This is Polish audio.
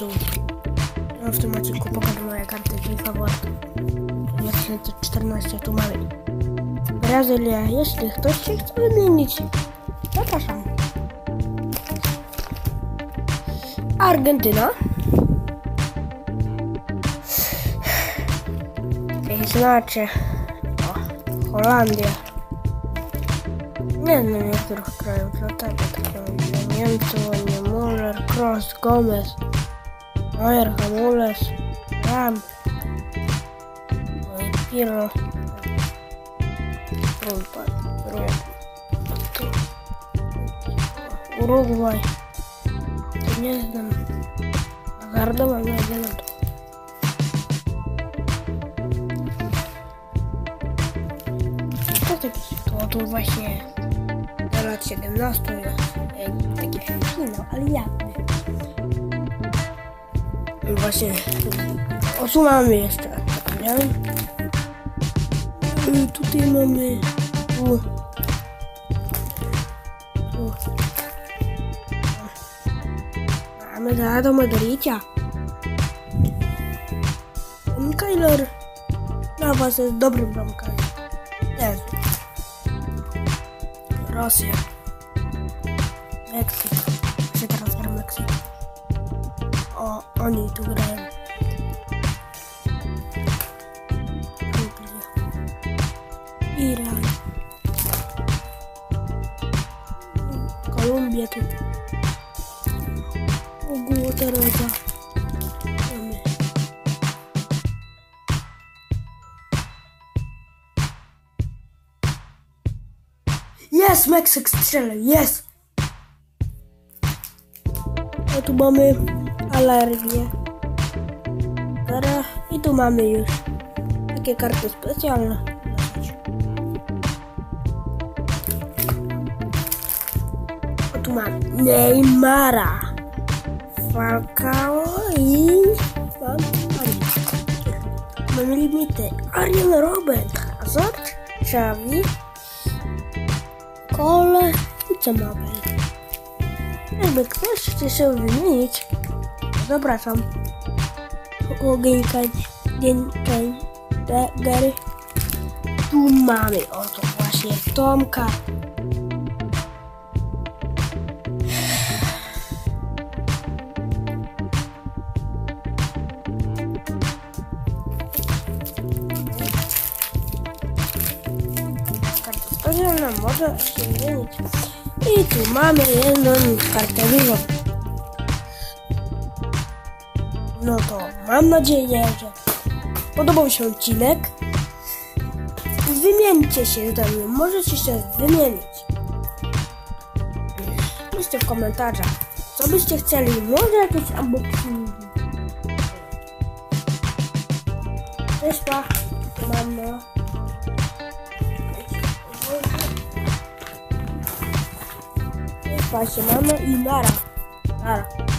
tu no, w tym odcinku pokażę moje karty FIFA World 2014 tu mamy Brazylia, jeśli ktoś się chce wymienić zapraszam. Argentyna. Znacie o, Holandia. Nie znam niektórych krajów, dlatego tak. Niemcy, nie Muller, Kroos, Gomez, Она вернулась. Там. Первый. Уругвай. Не знаю. Гордова не один. Что такие ситуации вообще? 14-17 такие финал, альянты. e você ouça uma mesta, tá ligado? E tu tem uma mesta. Tu. Tu. Ah, mas a da Madricha. Кайлер на вас с добрым рамкой. Yes. México a Anitúrán. Irán. Kolumbia tud. Ogótarolva. Ami. Yes, Mexico strzelę, yes! A tu mamy alergię. I tu mamy już takie karty specjalne. A tu mamy Neymara, Falcao i mam Mamy limity Arjen Robert, Hazard, Xavi, Kole i co mamy? Jakby ktoś chce się wymienić, zapraszam. Ogienka, Gienka, Gary. Tu mamy oto właśnie Tomka. Karta specjalna może się zmienić. I tu mamy jedną kartę dużą. No to mam nadzieję, że podobał się odcinek. Wymieńcie się ze mną, możecie się wymienić. Piszcie w komentarzach, co byście chcieli, może jakieś unboxingi. Cześć pa, mamo. Cześć pa, się mamo i nara. Nara.